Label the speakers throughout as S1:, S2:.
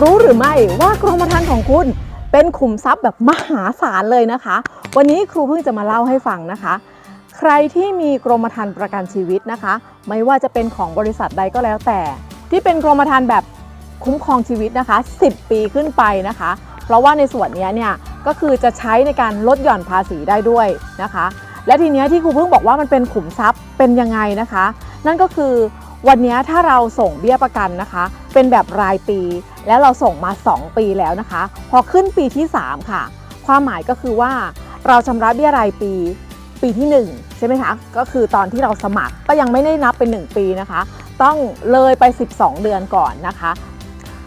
S1: รู้หรือไม่ว่ากรมธรรม์ของคุณเป็นขุมทรัพย์แบบมหาศาลเลยนะคะ วันนี้ครูเพิ่งจะมาเล่าให้ฟังนะคะ ใครที่มีกรมธรรม์ประกันชีวิตนะคะ ไม่ว่าจะเป็นของบริษัทใดก็แล้วแต่ ที่เป็นกรมธรรม์แบบคุ้มครองชีวิตนะคะ 10 ปีขึ้นไปนะคะ เพราะว่าในส่วนนี้เนี่ยก็คือจะใช้ในการลดหย่อนภาษีได้ด้วยนะคะ และทีนี้ที่ครูเพิ่งบอกว่ามันเป็นขุมทรัพย์เป็นยังไงนะคะ นั่นก็คือ วันนี้ถ้าเราส่งเบี้ยประกันนะคะ เป็นแบบรายปี แล้วเราส่งมา 2 ปีแล้วนะคะ พอขึ้นปีที่ 3 ค่ะ ความหมายก็คือว่าเราชำระเบี้ยรายปีปีที่ 1 ใช่ไหมคะ ก็คือตอนที่เราสมัครก็ยังไม่ได้นับเป็น 1 ปีนะคะ ต้องเลยไป 12 เดือนก่อนนะคะ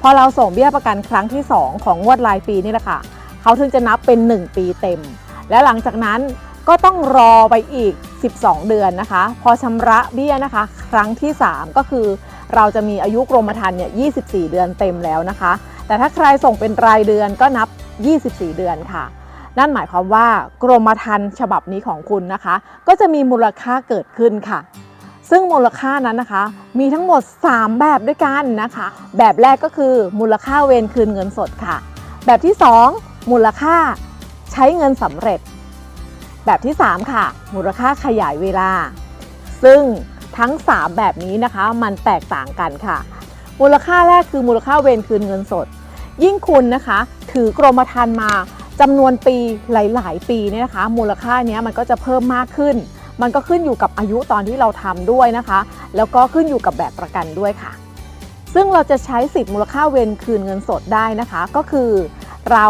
S1: พอเราส่งเบี้ยประกันครั้งที่ 2 ของงวดรายปีนี่แหละค่ะเขาถึงจะนับเป็น 1 ปีเต็ม และหลังจากนั้นก็ต้องรอไปอีก 12 เดือนนะคะ พอชำระเบี้ยนะคะ ครั้งที่ 3 ก็คือ เราจะมีอายุกรมธรรม์เนี่ย 24 เดือนเต็มแล้วนะคะ แต่ถ้าใครส่งเป็นรายเดือนก็นับ 24 เดือนค่ะ นั่นหมายความว่ากรมธรรม์ฉบับนี้ของคุณนะคะ ก็จะมีมูลค่าเกิดขึ้นค่ะ ซึ่งมูลค่านั้นนะคะ มีทั้งหมด 3 แบบด้วยกันนะคะ แบบแรกก็คือมูลค่าเวรคืนเงินสดค่ะ แบบที่ 2 มูลค่าใช้เงินสำเร็จ แบบที่ 3 ค่ะ มูลค่าขยายเวลา ซึ่งทั้ง 3 แบบนี้นะคะมันแตกต่างกันค่ะ มูลค่าแรกคือมูลค่าเวรคืนเงินสด ยิ่งคุณนะคะ ถือกรมธรรม์มาจำนวนปีหลาย ๆ ปีเนี่ยนะคะ มูลค่าเนี้ยมันก็จะเพิ่มมากขึ้น มันก็ขึ้นอยู่กับอายุตอนที่เราทำด้วยนะคะ แล้วก็ขึ้นอยู่กับแบบประกันด้วยค่ะ ซึ่งเราจะใช้สิทธิ์มูลค่าเวรคืนเงินสดได้นะคะ ก็คือเรา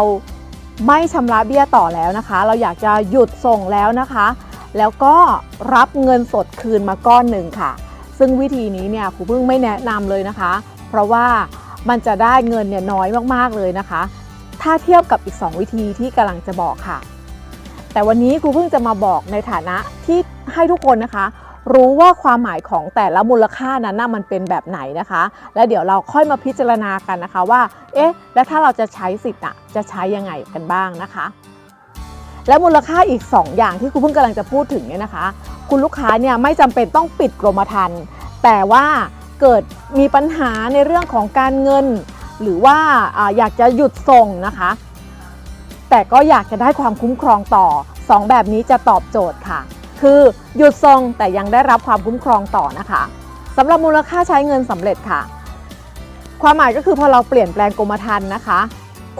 S1: ไม่ชำระเบี้ยต่อแล้วนะคะ เราอยากจะหยุดส่งแล้วนะคะ แล้วก็รับเงินสดคืนมาก้อนหนึ่งค่ะ ซึ่งวิธีนี้เนี่ยครูเพิ่งไม่แนะนำเลยนะคะ เพราะว่ามันจะได้เงินเนี่ยน้อยมากๆเลยนะคะ ถ้าเทียบกับอีก 2 วิธีที่กำลังจะบอกค่ะ แต่วันนี้ครูเพิ่งจะมาบอกในฐานะที่ให้ทุกคนนะคะ รู้ว่าความหมายของแต่ละมูลค่านั้นน่ะมันเป็นแบบไหนนะคะ แล้วเดี๋ยวเราค่อยมาพิจารณากันนะคะว่า เอ๊ะ แล้วถ้าเราจะใช้สิทธิ์อะจะใช้ยังไงกันบ้างนะคะ และมูลค่าอีก 2 อย่างที่ครูเพิ่งกำลังจะพูดถึงเนี่ยนะคะ คุณลูกค้าเนี่ยไม่จำเป็นต้องปิดกรมธรรม์แต่ว่าเกิดมีปัญหาในเรื่องของการเงิน หรือว่าอาอยากจะหยุดส่งนะคะ แต่ก็อยากจะได้ความคุ้มครองต่อ 2 แบบนี้จะตอบโจทย์ค่ะ คือหยุดส่งแต่ยังได้รับความคุ้มครองต่อนะคะสำหรับมูลค่าใช้เงินสำเร็จค่ะ ความหมายก็คือพอเราเปลี่ยนแปลงกรมธรรม์นะคะ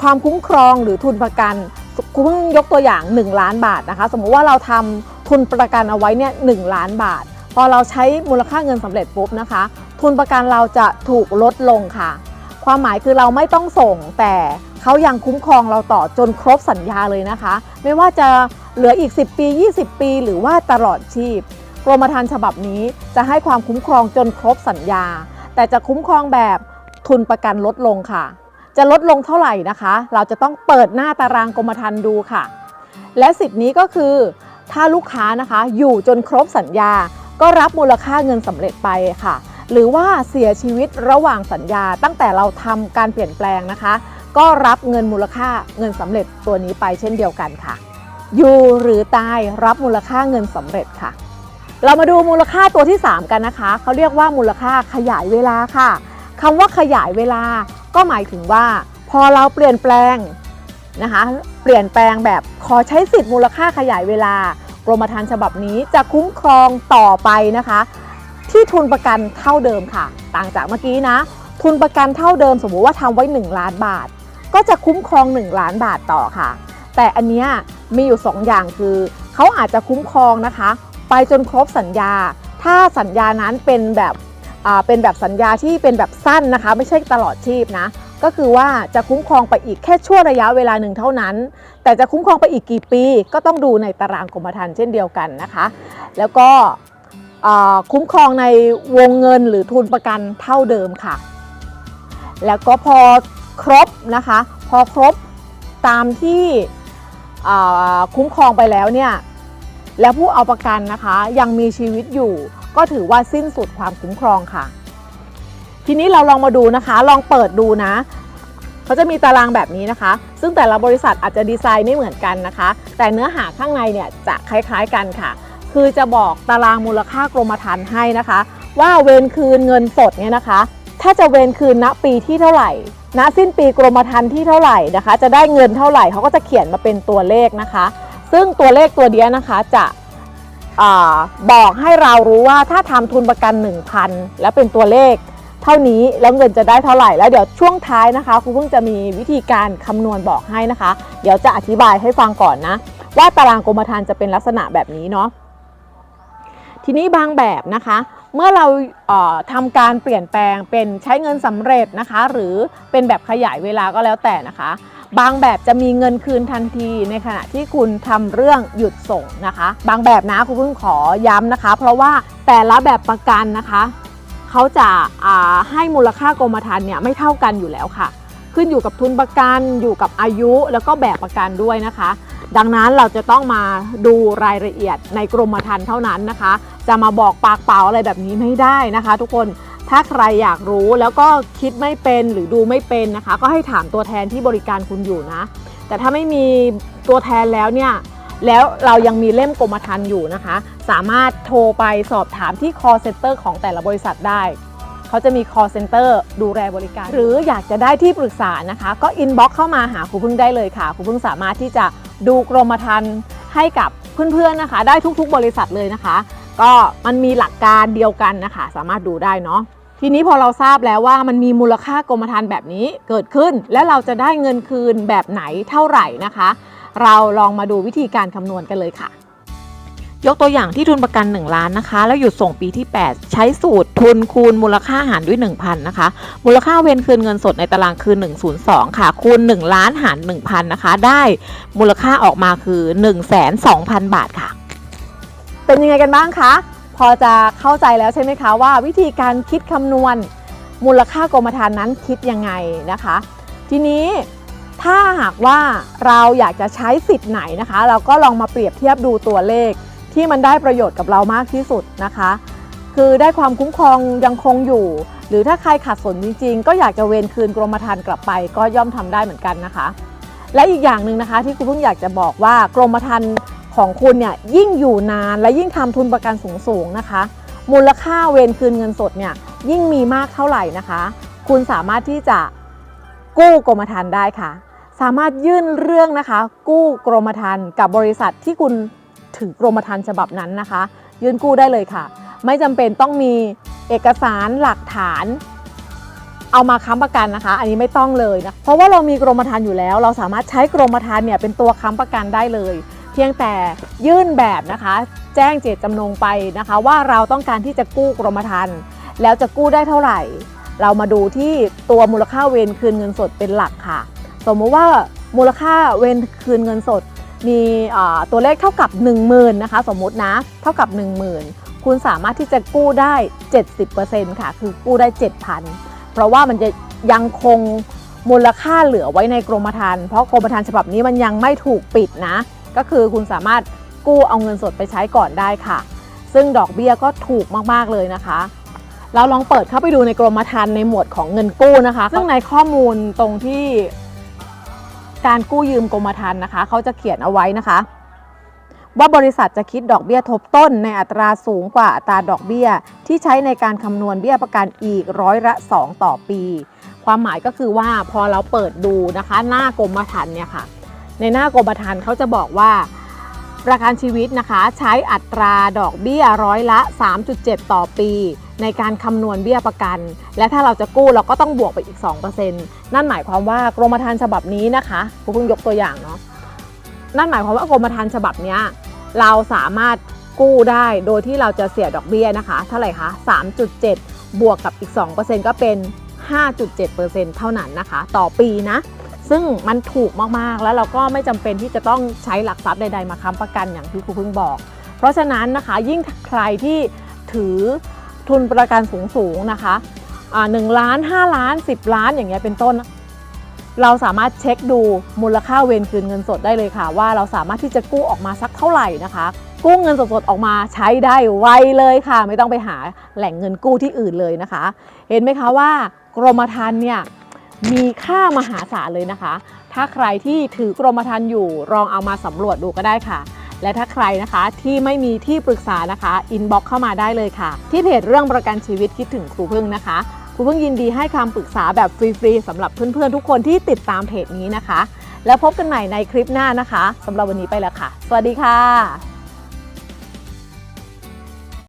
S1: ความคุ้มครองหรือทุนประกันคุณเพิ่งยกตัวอย่าง 1 ล้านบาทนะคะ สมมุติว่าเราทำทุนประกันเอาไว้เนี่ยหล้านบาท พอเราใช้มูลค่าเงินสำเร็จปุ๊บนะคะ ทุนประกันเราจะถูกลดลงค่ะ ความหมายคือเราไม่ต้องส่งแต่ เขายังคุ้มครองเราต่อจนครบสัญญาเลยนะคะ ไม่ว่าจะเหลืออีก 10 ปี 20 ปี หรือว่าตลอดชีพกรมธรรม์ฉบับนี้จะให้ความคุ้มครองจนครบสัญญา แต่จะคุ้มครองแบบทุนประกันลดลงค่ะ จะลดลงเท่าไหร่นะคะ เราจะต้องเปิดหน้าตารางกรมธรรม์ดูค่ะ และสิทธินี้ก็คือ ถ้าลูกค้านะคะอยู่จนครบสัญญา ก็รับมูลค่าเงินสำเร็จไปค่ะ หรือว่าเสียชีวิตระหว่างสัญญาตั้งแต่เราทำการเปลี่ยนแปลงนะคะ ก็รับเงินมูลค่าเงินสำเร็จตัวนี้ไปเช่นเดียวกันค่ะอยู่หรือตายรับมูลค่าเงินสำเร็จค่ะ เรามาดูมูลค่าตัวที่ 3 กันนะคะ เขาเรียกว่ามูลค่าขยายเวลาค่ะคำว่าขยายเวลาก็หมายถึงว่า พอเราเปลี่ยนแปลงนะคะ เปลี่ยนแปลงแบบขอใช้สิทธิ์มูลค่าขยายเวลากรมธรรม์ฉบับนี้จะคุ้มครองต่อไปนะคะ ที่ทุนประกันเท่าเดิมค่ะ ต่างจากเมื่อกี้นะ ทุนประกันเท่าเดิมสมมุติว่าทำไว้ 1 ล้านบาท ก็จะคุ้มครอง 1 ล้านบาทต่อค่ะ แต่อันเนี้ยมีอยู่ 2 อย่างคือเขาอาจจะคุ้มครองนะคะ ไปจนครบสัญญา ถ้าสัญญานั้นเป็นแบบเป็นแบบสัญญาที่เป็นแบบสั้นนะคะ ไม่ใช่ตลอดชีพนะก็คือว่าจะคุ้มครองไปอีกแค่ช่วงระยะเวลาหนึ่งเท่านั้น แต่จะคุ้มครองไปอีกกี่ปี ก็ต้องดูในตารางกรมธรรม์เช่นเดียวกันนะคะ แล้วก็คุ้มครองในวงเงินหรือทุนประกันเท่าเดิมค่ะ แล้วก็พอ ครบนะคะ พอครบตามที่คุ้มครองไปแล้วเนี่ยแล้วผู้เอาประกันนะคะยังมีชีวิตอยู่ ก็ถือว่าสิ้นสุดความคุ้มครองค่ะ ทีนี้เราลองมาดูนะคะ ลองเปิดดูนะเขาจะมีตารางแบบนี้นะคะ ซึ่งแต่ละบริษัทอาจจะดีไซน์ไม่เหมือนกันนะคะ แต่เนื้อหาข้างในเนี่ยจะคล้ายๆกันค่ะ คือจะบอกตารางมูลค่ากรมธรรม์ให้นะคะ ว่าเวรคืนเงินสดเนี่ยนะคะถถ้าจะเวนคืนณปีที่เท่าไหร่ ณสิ้นปีกรมธรรม์ที่เท่าไหร่นะคะ จะได้เงินเท่าไหร่เขาก็จะเขียนมาเป็นตัวเลขนะคะ ซึ่งตัวเลขตัวเดียนะคะจะอบอกให้เรารู้ว่าถ้าทำทุนประกัน 1,000 แล้วเป็นตัวเลขเท่านี้แล้วเงินจะได้เท่าไหร่แล้วเดี๋ยวช่วงท้ายนะคะครูเพิ่งจะมีวิธีการคำนวณบอกให้นะคะ เดี๋ยวจะอธิบายให้ฟังก่อนนะ ว่าตารางกรมธรรม์จะเป็นลักษณะแบบนี้เนาะทีนี้บางแบบนะคะ เมื่อเราเอ่อทำการเปลี่ยนแปลงเป็นใช้เงินสำเร็จนะคะ หรือเป็นแบบขยายเวลาก็แล้วแต่นะคะ บางแบบจะมีเงินคืนทันทีในขณะที่คุณทำเรื่องหยุดส่งนะคะ บางแบบนะคุณเพิ่งขอย้ำนะคะ เพราะว่าแต่ละแบบประกันนะคะ เขาจะาให้มูลค่ากรมธรรม์เนี่ยไม่เท่ากันอยู่แล้วค่ะ ขึ้นอยู่กับทุนประกัน อยู่กับอายุแล้วก็แบบประกันด้วยนะคะ ดังนั้นเราจะต้องมาดูรายละเอียดในกรมธรรม์เท่านั้นนะคะ จะมาบอกปากเปล่าอะไรแบบนี้ไม่ได้นะคะ ทุกคนถ้าใครอยากรู้แล้วก็คิดไม่เป็นหรือดูไม่เป็นนะคะ ก็ให้ถามตัวแทนที่บริการคุณอยู่นะ แต่ถ้าไม่มีตัวแทนแล้วเนี่ยแล้วเรายังมีเล่มกรมธรรม์อยู่นะคะ สามารถโทรไปสอบถามที่ call center ของแต่ละบริษัทได้ เขาจะมี call center ดูแลบริการ หรืออยากจะได้ที่ปรึกษานะคะ ก็ inbox เข้ามาหาครูพึ่งได้เลยค่ะครูพึ่งสามารถที่จะดูกรมธรรม์ให้กับเพื่อนๆนะคะ ได้ทุกๆ บริษัทเลยนะคะ ก็มันมีหลักการเดียวกันนะคะ สามารถดูได้เนาะทีนี้พอเราทราบแล้วว่ามันมีมูลค่ากรมธรรม์แบบนี้เกิดขึ้น และเราจะได้เงินคืนแบบไหนเท่าไหร่นะคะ เราลองมาดูวิธีการคำนวณกันเลยค่ะ ยกตัวอย่างที่ทุนประกัน 1 ล้านนะคะ แล้วหยุดส่งปีที่ 8 ใช้สูตรทุนคูณมูลค่าหารด้วย 1,000 นะคะ มูลค่าเวนคืนเงินสดในตารางคือ 102 ค่ะ คูณ 1 ล้านหาร 1,000 นะคะ ได้มูลค่าออกมาคือ102,000 บาทค่ะ เป็นยังไงกันบ้างคะ พอจะเข้าใจแล้วใช่ไหมคะว่าวิธีการคิดคำนวณมูลค่ากรมธรรม์นั้นคิดยังไงนะคะ ทีนี้ถ้าหากว่าเราอยากจะใช้สิทธิ์ไหนนะคะ เราก็ลองมาเปรียบเทียบดูตัวเลข ที่มันได้ประโยชน์กับเรามากที่สุดนะคะ คือได้ความคุ้มครองยังคงอยู่ หรือถ้าใครขาดสนจริงๆ ก็อยากจะเวนคืนกรมธรรม์กลับไป ก็ย่อมทำได้เหมือนกันนะคะ และอีกอย่างหนึ่งนะคะ ที่คุณเพิ่งอยากจะบอกว่ากรมธรรม์ของคุณเนี่ยยิ่งอยู่นานและยิ่งทำทุนประกันสูงๆนะคะ มูลค่าเวนคืนเงินสดเนี่ยยิ่งมีมากเท่าไหร่นะคะ คุณสามารถที่จะกู้กรมธรรม์ได้ค่ะ สามารถยื่นเรื่องนะคะ กู้กรมธรรม์กับบริษัทที่คุณ ถือกรมธรรม์ฉบับนั้นนะคะ ยื่นกู้ได้เลยค่ะ ไม่จำเป็นต้องมีเอกสารหลักฐาน เอามาค้ำประกันนะคะ อันนี้ไม่ต้องเลยนะเพราะว่าเรามีกรมธรรม์อยู่แล้ว เราสามารถใช้กรมธรรม์เนี่ยเป็นตัวค้ำประกันได้เลย เพียงแต่ยื่นแบบนะคะ แจ้งเจตจำนงไปนะคะ ว่าเราต้องการที่จะกู้กรมธรรม์แล้วจะกู้ได้เท่าไหร่ เรามาดูที่ตัวมูลค่าเวนคืนเงินสดเป็นหลักค่ะ สมมติว่ามูลค่าเวนคืนเงินสด มีตัวเลขเท่ากับ 10,000นะคะสมมุตินะเท่ากับ 10,000 คุณสามารถที่จะกู้ได้ 70%ค่ะ คือกู้ได้ 7,000 เพราะว่ามันจะยังคงมูลค่าเหลือไว้ในกรมธรรม์เพราะกรมธรรม์ฉบับนี้มันยังไม่ถูกปิดนะ ก็คือคุณสามารถกู้เอาเงินสดไปใช้ก่อนได้ค่ะ ซึ่งดอกเบี้ยก็ถูกมากๆเลยนะคะเราลองเปิดเข้าไปดูในกรมธรรม์ในหมวดของเงินกู้นะคะ ซึ่งในข้อมูลตรงที่ การกู้ยืมกรมธรรม์นะคะ เขาจะเขียนเอาไว้นะคะ ว่าบริษัทจะคิดดอกเบี้ยทบต้นในอัตราสูงกว่าอัตราดอกเบี้ย ที่ใช้ในการคำนวณเบี้ยประกันอีกร้อยละ 2 ต่อปี ความหมายก็คือว่าพอเราเปิดดูนะคะ หน้ากรมธรรม์เนี่ยค่ะ ในหน้ากรมธรรม์เขาจะบอกว่าประกันชีวิตนะคะ ใช้อัตราดอกเบี้ยร้อยละ 3.7 ต่อปี ในการคำนวณเบี้ยประกัน และถ้าเราจะกู้เราก็ต้องบวกไปอีก 2%นั่นหมายความว่ากรมธรรม์ฉบับนี้นะคะผมเพิ่งยกตัวอย่างเนาะนั่นหมายความว่ากรมธรรม์ฉบับนี้เราสามารถกู้ได้โดยที่เราจะเสียดอกเบี้ยนะคะเท่าไหร่คะ3.7 บวกกับอีก 2%ก็เป็น 5.7%เท่านั้นนะคะ ต่อปีนะ ซึ่งมันถูกมากๆแล้วเราก็ไม่จำเป็นที่จะต้องใช้หลักทรัพย์ใดๆมาค้ำประกันอย่างที่ครูเพิ่งบอก เพราะฉะนั้นนะคะยิ่งใครที่ถือ ทุนประกันสูงๆนะคะหนึ่งล้าน5ล้าน10ล้านอย่างเงี้ยเป็นต้น เราสามารถเช็คดูมูลค่าเวนคืนเงินสดได้เลยค่ะ ว่าเราสามารถที่จะกู้ออกมาสักเท่าไหร่นะคะ กู้เงินสดๆออกมาใช้ได้ไวเลยค่ะ ไม่ต้องไปหาแหล่งเงินกู้ที่อื่นเลยนะคะ เห็นไหมคะว่ากรมธรรม์เนี่ยมีค่ามหาศาลเลยนะคะ ถ้าใครที่ถือกรมธรรม์อยู่ลองเอามาสำรวจดูก็ได้ค่ะ และถ้าใครนะคะที่ไม่มีที่ปรึกษานะคะอินบ็อกเข้ามาได้เลยค่ะ ที่เพจเรื่องประกันชีวิตคิดถึงครูพึ่งนะคะครูเพิ่งยินดีให้คำปรึกษาแบบฟรีๆสำหรับเพื่อนๆทุกคนที่ติดตามเพจนี้นะคะ แล้วพบกันใหม่ในคลิปหน้านะคะสำหรับวันนี้ไปแล้วค่ะ สวัสดีค่ะ